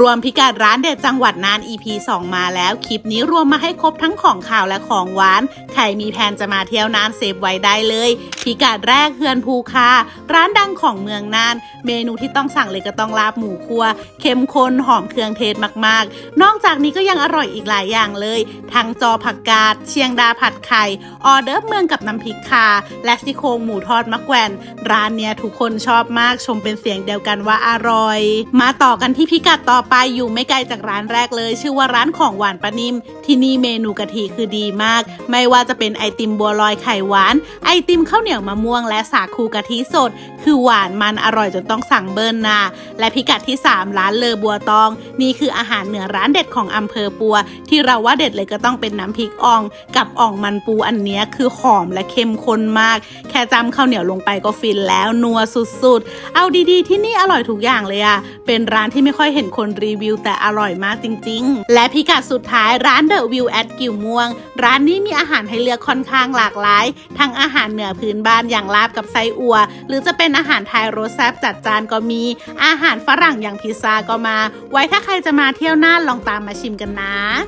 รวมพิกัดร้านเด็ดจังหวัดน่าน EP 2 มาแล้ว คลิปนี้รวมมาให้ครบทั้งของข่าวและของหวาน ใครมีแผนจะมาเที่ยวน่านเซฟไว้ได้เลย พิกัดแรกเฮือนภูคา ร้านดังของเมืองน่าน เมนูที่ต้องสั่งเลยก็ต้องลาบหมูคั่วเข้มข้นหอมเครื่องเทศมากๆ นอกจากนี้ก็ยังอร่อยอีกหลายอย่างเลย ทั้งจอผักกาด เชียงดาผัดไข่ ออเดิร์ฟเมืองกับน้ำพริกคา และซี่โครงหมูทอดมะแกวนร้านเนี้ยทุกคนชอบมากชมเป็นเสียงเดียวกันว่าอร่อย มาต่อกันที่พิกัดต่อไปอยู่ไม่ไกลจากร้านแรกเลย ชื่อว่าร้านของหวานปานิม ที่นี่เมนูกะทิคือดีมาก ไม่ว่าจะเป็นไอติมบัวลอยไข่หวาน ไอติมข้าวเหนียวมะม่วงและสาคูกะทิสด คือหวานมันอร่อยจนต้องสั่งเบิ้ลนา และพิกัดที่ 3 ร้านเลอบัวตอง นี่คืออาหารเหนือร้านเด็ดของอำเภอปัว ที่เราว่าเด็ดเลยก็ต้องเป็นน้ำพริกอ่อง กับอ่องมันปูอันนี้คือหอมและเข้มข้นมาก แค่จำข้าวเหนียวลงไปก็ฟินแล้วนัวสุดๆ เอาดีๆ ที่นี่อร่อยทุกอย่างเลยอะเป็นร้านที่ไม่ค่อยเห็นคนรีวิวแต่อร่อยมากจริง ๆ และพิกัดสุดท้ายร้านเดอะวิวแอดกิวม่วง ร้านนี้มีอาหารให้เลือกค่อนข้างหลากหลาย ทั้งอาหารเหนือพื้นบ้านอย่างลาบกับไส้อัว หรือจะเป็นอาหารไทยรสแซ่บจัดจานก็มี อาหารฝรั่งอย่างพิซซ่าก็มา ไว้ถ้าใครจะมาเที่ยวน่านลองตามมาชิมกันนะ